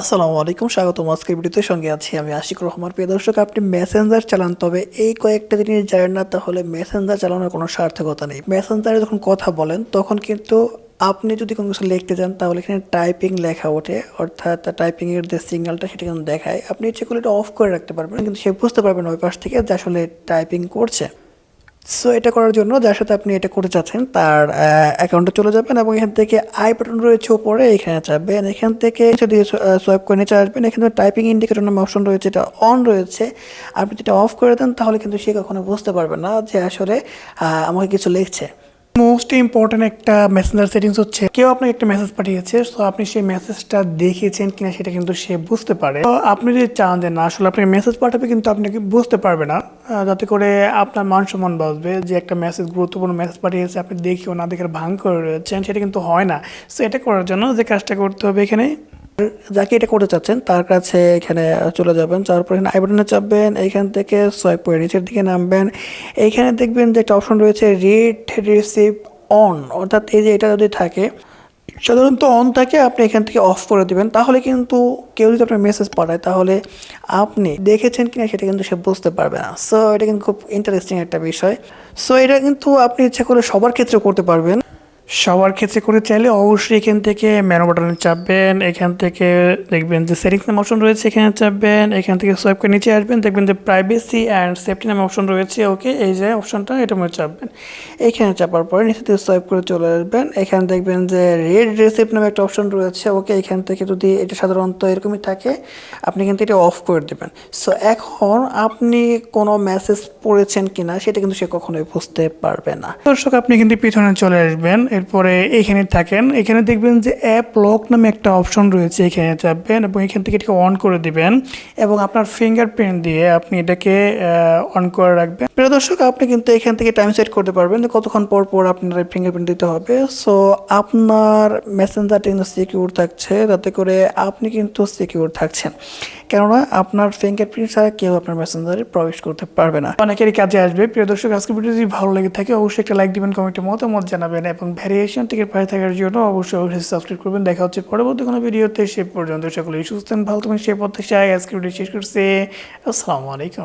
আসসালামু আলাইকুম, স্বাগতম আজকের ভিডিওতে। সঙ্গে আছি আমি আশিক রহমান। প্রিয় দর্শক, আপনি মেসেঞ্জার চালান, তবে এই কয়েকটা জিনিস জানেন না, তাহলে মেসেঞ্জার চালানোর কোনো সার্থকতা নেই। মেসেঞ্জারে যখন কথা বলেন, তখন কিন্তু আপনি যদি কোনো কিছু লিখতে চান, তাহলে এখানে টাইপিং লেখা ওঠে। অর্থাৎ টাইপিং এর যে সিগন্যালটা সেটা কিন্তু দেখায়। আপনি করলে এটা অফ করে রাখতে পারবেন, কিন্তু সে বুঝতে পারবেন ওই পাশ থেকে যে আসলে টাইপিং করছে। সো এটা করার জন্য যার সাথে আপনি এটা করতে চাচ্ছেন, তার অ্যাকাউন্টে চলে যাবেন এবং এখান থেকে আই বাটন রয়েছে ওপরে এখানে চাপবেন। এখান থেকে যদি সোয়াইপ করে নিচে আসবেন। এখানে টাইপিং ইন্ডিকেটর নামে অপশন রয়েছে, এটা অন রয়েছে। আপনি যেটা অফ করে দেন, তাহলে কিন্তু সে কখনো বুঝতে পারবে না যে আসলে আমাকে কিছু লিখছে। মোস্ট ইম্পর্টেন্ট একটা মেসেঞ্জার সেটিংস হচ্ছে, কেউ আপনাকে একটা মেসেজ পাঠিয়েছে তো আপনি সেই মেসেজটা দেখেছেন কিনা সেটা কিন্তু সে বুঝতে পারে। তো আপনি যদি চান যে না, আসলে আপনাকে মেসেজ পাঠাবে কিন্তু আপনাকে বুঝতে পারবে না যাতে করে আপনার মান সম্মান বাঁচবে, যে একটা মেসেজ গুরুত্বপূর্ণ মেসেজ পাঠিয়েছে, আপনি দেখেও না, দেখে ভাঙ করে রয়েছেন, সেটা কিন্তু হয় না। সো এটা করার জন্য যে কাজটা করতে হবে এখানে যাকে এটা করতে চাচ্ছেন, তার কাছে এখানে চলে যাবেন। তারপর এখানে আই বাটনে চাপবেন, এইখান থেকে সোয়াইপ করে নিচের দিকে নামবেন। এইখানে দেখবেন যে একটা অপশন রয়েছে রিড রিসিভ অন অর্থাৎ এই যে এটা যদি থাকে, সাধারণত অন থাকে আপনি এখান থেকে অফ করে দেবেন। তাহলে কিন্তু কেউ যদি আপনার মেসেজ পাঠায়, তাহলে আপনি দেখেছেন কিনা সেটা কিন্তু সে বুঝতে পারবে না। সো এটা কিন্তু খুব ইন্টারেস্টিং একটা বিষয়। সো এটা কিন্তু আপনি ইচ্ছা করে সবার ক্ষেত্রে করতে পারবেন। সবার ক্ষেত্রে করে চাইলে অবশ্যই এখান থেকে ম্যানো বাটনে চাপবেন, এখান থেকে দেখবেন যে সেটিংস নামে অপশন রয়েছে, এখানে চাপবেন, এখান থেকে সোয়াইপ করে নিচে আসবেন, দেখবেন যে প্রাইভেসি অ্যান্ড সেফটি নামে অপশন রয়েছে ওকে এই যে অপশনটা এটা মধ্যে চাপবেন। এখানে চাপার পরে নিচে থেকে সোয়াইপ করে চলে আসবেন, এখানে দেখবেন যে রেড রিসিপ্ট নামে একটা অপশন রয়েছে ওকে এখান থেকে যদি এটা সাধারণত এরকমই থাকে, আপনি কিন্তু এটা অফ করে দেবেন। সো এখন আপনি কোনো মেসেজ পড়েছেন কিনা, সেটা কিন্তু সে কখনোই বুঝতে পারবে না। দর্শক, আপনি কিন্তু পিছনে চলে আসবেন এরপরে এখানে থাকেন। এখানে দেখবেন যে অ্যাপ লক নামে একটা অপশন রয়েছে, এখানে চাপবেন এবং এখান থেকে এটাকে অন করে দিবেন এবং আপনার ফিঙ্গারপ্রিন্ট দিয়ে আপনি এটাকে অন করে রাখবেন। প্রিয় দর্শক, আপনি কিন্তু এখান থেকে টাইম সেট করতে পারবেন। যে কতক্ষণ পর পর আপনার ফিঙ্গারপ্রিন্ট দিতে হবে। সো আপনার মেসেঞ্জারটা কিন্তু সিকিউর থাকছে। যাতে করে আপনি কিন্তু সিকিউর থাকছেন। কেননা আপনার ফিঙ্গারপ্রিন্ট ছাড়া কেউ আপনার মেসেঞ্জারে প্রবেশ করতে পারবে না। অনেকেরই কাজে আসবে। প্রিয় দর্শক আজকে ভিডিও যদি ভালো লেগে থাকে, অবশ্যই একটা লাইক দিবেন কমেন্টে মতামত জানাবেন এবং ভ্যারিয়েশন থেকে পায়ে থাকার জন্য অবশ্যই অবশ্যই সাবস্ক্রাইব করবেন। দেখা হচ্ছে পরবর্তী কোনো ভিডিওতে, সে পর্যন্ত সকলেই সুস্থ ভালো থাকবেন সে সে আজকে ভিডিও শেষ করছে। আসসালামু আলাইকুম।